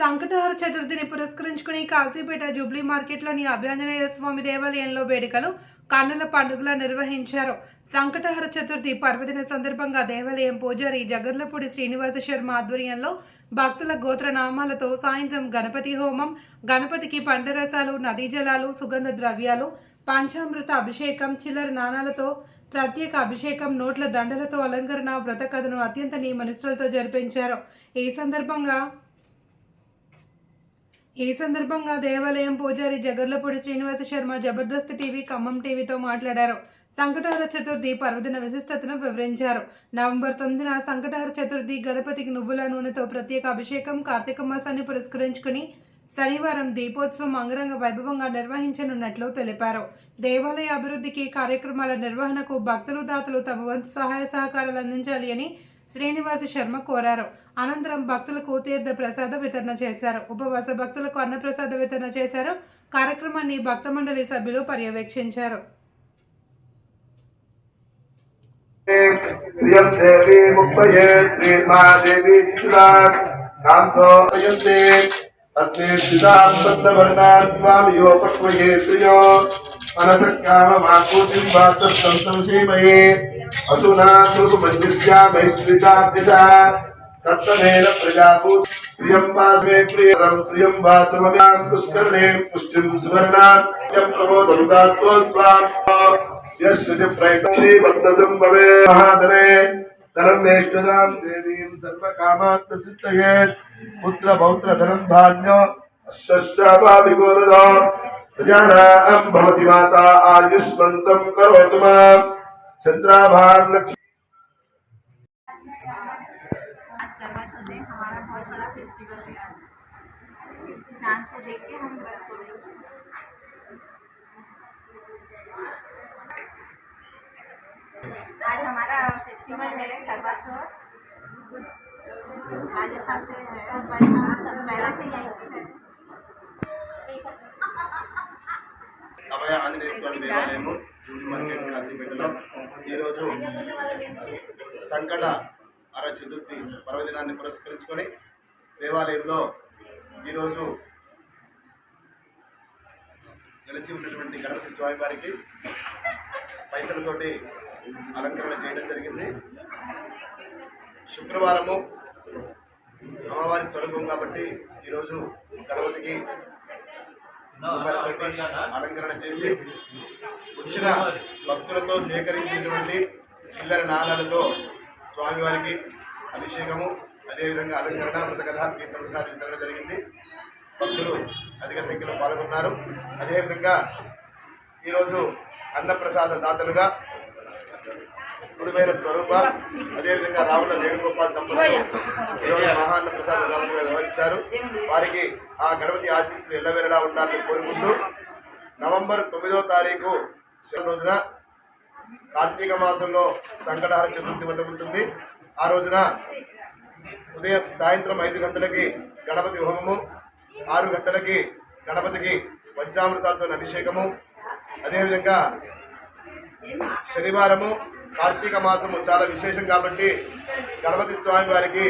సంకటహర చతుర్థిని పురస్కరించుకుని కాశీపేట జూబ్లీ మార్కెట్లోని అభ్యాంజనేయ స్వామి దేవాలయంలో వేడుకలు కన్నుల పండుగలు నిర్వహించారు. సంకటహర చతుర్థి పర్వదిన సందర్భంగా దేవాలయం పూజారి జగర్లపూడి శ్రీనివాస శర్మ ఆధ్వర్యంలో భక్తుల గోత్రనామాలతో సాయంత్రం గణపతి హోమం గణపతికి పంటరసాలు నదీ జలాలు సుగంధ ద్రవ్యాలు పంచామృత అభిషేకం చిల్లర నాణాలతో ప్రత్యేక అభిషేకం నోట్ల దండలతో అలంకరణ వ్రత కథను అత్యంత నియమనిష్టలతో జరిపించారు. ఈ సందర్భంగా ఈ సందర్భంగా దేవాలయం పూజారి జగర్లపూడి శ్రీనివాస శర్మ జబర్దస్త్ టీవీ ఖమ్మం టీవీతో మాట్లాడారు. సంకటహర చతుర్థి పర్వదిన విశిష్టతను వివరించారు. నవంబర్ తొమ్మిదిన సంకటహర చతుర్థి గణపతికి నువ్వుల నూనెతో ప్రత్యేక అభిషేకం కార్తీక మాసాన్ని పురస్కరించుకుని శనివారం దీపోత్సవం అంగరంగ వైభవంగా నిర్వహించనున్నట్లు తెలిపారు. దేవాలయ అభివృద్ధికి కార్యక్రమాల నిర్వహణకు భక్తులు దాతలు తమ వంతు సహాయ సహకారాలు అందించాలి అని శ్రీనివాస శర్మ కోరారు. అనంతరం భక్తులకు తీర్థ ప్రసాద వితరణ చేశారు. ఉపవాస భక్తులకు అన్నప్రసాద వితరణ చేశారు. కార్యక్రమాన్ని భక్త మండలి సభ్యులు పర్యవేక్షించారు. శ్రియం. దేవి ముప్పయే శ్రీమాదేవి కాంసోయతే కర్తనేన ప్రజాభూ శ్రియం వాసమే ప్రియరం శ్రియం పుష్కరణే పుష్టిం సువర్ణాం ప్రమోదం దాస్తో యశ్రుతి మహాధనే ధనమేష్టదాం దేవీం సర్వకామార్థ సిద్ధయే పుత్ర పౌత్ర ధనం ధాన్య అశ్వశ్రావా प्रजानाम् भवति माता आयुष्मन्तम् करोतु माम् चन्द्राभाम् लक्ष्मी। आज हमारा फेस्टिवल है करवा चौथ राजस्थान से है पहले से यहीं है। ఆలయ ఆంజనేయ స్వామి దేవాలయము జూడి మార్కెట్ కాశీపేటలో. ఈరోజు సంకట అర చతుర్థి పర్వదినాన్ని పురస్కరించుకొని దేవాలయంలో ఈరోజు వెలిసి ఉన్నటువంటి గణపతి స్వామి వారికి పైసలతోటి అలంకరణ చేయడం జరిగింది. శుక్రవారము అమ్మవారి స్వరూపం కాబట్టి ఈరోజు గణపతికి కొబ్బరితోటి అలంకరణ చేసి వచ్చిన భక్తులతో సేకరించినటువంటి చిల్లర నాణాలతో స్వామివారికి అభిషేకము అదేవిధంగా అలంకరణ మృతకథ కీర్తన ప్రసాద వితరణ జరిగింది. భక్తులు అధిక సంఖ్యలో పాల్గొన్నారు. అదేవిధంగా ఈరోజు అన్నప్రసాద దాతలుగా గుడిమైన స్వరూప అదేవిధంగా రావుల వేణుగోపాల్ దంపతులు ఈరోజు మహాన్న ప్రసాద దాతలుగా వ్యవహరించారు వారికి ఆ గణపతి ఆశీస్సులు ఎల్లవేళలా ఉండాలని కోరుకుంటూ నవంబర్ తొమ్మిదో తారీఖు రోజున కార్తీక మాసంలో సంకటహార చతుర్థి వ్రతం ఉంటుంది. ఆ రోజున ఉదయం సాయంత్రం ఐదు గంటలకి గణపతి హోమము ఆరు గంటలకి గణపతికి పంచామృతాలతో అభిషేకము. అదేవిధంగా శనివారము కార్తీక మాసము చాలా విశేషం కాబట్టి గణపతి స్వామి వారికి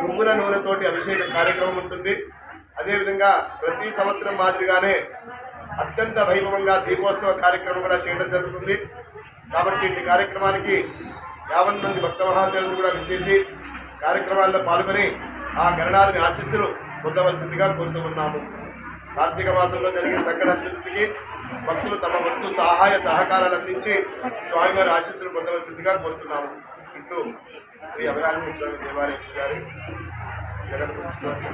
నువ్వుల నూనెతోటి అభిషేక కార్యక్రమం ఉంటుంది. అదేవిధంగా ప్రతి సంవత్సరం మాదిరిగానే అత్యంత వైభవంగా దీపోత్సవ కార్యక్రమం కూడా చేయడం జరుగుతుంది. కాబట్టి ఈ కార్యక్రమానికి యావన్ మంది భక్త మహాశైలు కూడా విచ్చేసి కార్యక్రమాల్లో పాల్గొని ఆ గణనాథుని ఆశీస్సులు పొందవలసిందిగా కోరుతూ ఉన్నాము. కార్తీక మాసంలో జరిగే సంకట చతుర్థికి భక్తులు తమ వంతు సహాయ సహకారాలు అందించి స్వామివారి ఆశీస్సులు పొందవలసిందిగా కోరుతున్నాము. ఇట్లు శ్రీ అభయాన్ని స్వామి దేవాలయం గారి జగన్ శ్రీనివాస